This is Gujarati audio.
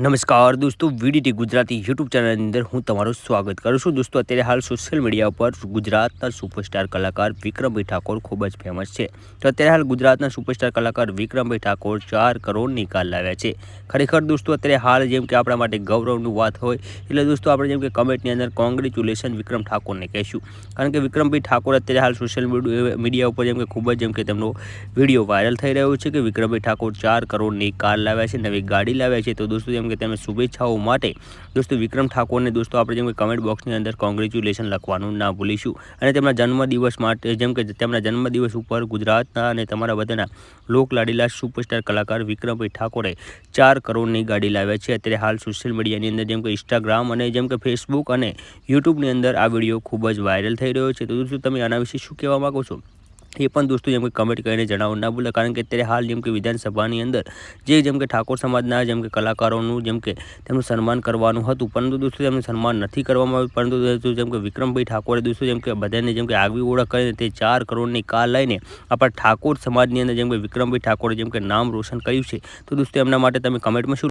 નમસ્કાર દોસ્તો, વીડીટી ગુજરાતી યુટ્યુબ ચેનલની અંદર હું તમારું સ્વાગત કરું છું. દોસ્તો, અત્યારે હાલ સોશિયલ મીડિયા ઉપર ગુજરાતના સુપરસ્ટાર કલાકાર વિક્રમભાઈ ઠાકોર ખૂબ જ ફેમસ છે. તો અત્યારે હાલ ગુજરાતના સુપરસ્ટાર કલાકાર વિક્રમભાઈ ઠાકોર ચાર કરોડ નિકાલ લાવ્યા છે. ખરેખર દોસ્તો, અત્યારે હાલ જેમ કે આપણા માટે ગૌરવનું વાત હોય, એટલે દોસ્તો, આપણે જેમ કે કમેન્ટની અંદર કોંગ્રેચ્યુલેશન વિક્રમ ઠાકોરને કહીશું. કારણ કે વિક્રમભાઈ ઠાકોર અત્યારે હાલ સોશિયલ મીડિયા ઉપર જેમ કે ખૂબ જ જેમ કે તેમનો વીડિયો વાયરલ થઈ રહ્યો છે કે વિક્રમભાઈ ઠાકોર ચાર કરોડની કાર લાવ્યા છે, નવી ગાડી લાવ્યા છે. તો દોસ્તો જેમ કે તમે શુભેચ્છાઓ માટે દોસ્તો વિક્રમ ઠાકોરને દોસ્તો આપણે જેમ કે કમેન્ટ બોક્સની અંદર કોંગ્રેચ્યુલેશન લખવાનું ના ભૂલીશું. અને તેમના જન્મદિવસ માટે જેમ કે તેમના જન્મદિવસ ઉપર ગુજરાતના અને તમારા બધાના લોકલાડીલા સુપરસ્ટાર કલાકાર વિક્રમભાઈ ઠાકોરે ચાર કરોડની ગાડી લાવ્યા છે. અત્યારે હાલ સોશિયલ મીડિયાની અંદર જેમ કે ઇન્સ્ટાગ્રામ અને જેમ કે ફેસબુક અને યુટ્યુબની અંદર આ વીડિયો ખૂબ જ વાયરલ થઈ રહ્યો છે. તો દોસ્તો તમે આના વિશે શું કહેવા માગો છો? એ પણ દોસ્તો જેમ કે કમેન્ટ કરીને જણાવો ના ભૂલે કારણ કે અત્યારે હાલ જેમ કે વિધાનસભાની અંદર જે જેમ કે ઠાકોર સમાજના જેમ કે કલાકારોનું જેમ કે તેમનું સન્માન કરવાનું હતું પરંતુ દોસ્તો તેમનું સન્માન નથી કરવામાં આવ્યું પરંતુ દોસ્તો જેમ કે વિક્રમભાઈ ઠાકોરે દોસ્તો જેમ કે બધાને જેમ કે આગવી ઓળખ કરીને તે ચાર કરોડની કાર લઈને આપણા ઠાકોર સમાજની અંદર જેમ કે વિક્રમભાઈ ઠાકોરે જેમ કે નામ રોશન કર્યું છે તો દોસ્તો એમના માટે તમે કમેન્ટમાં શું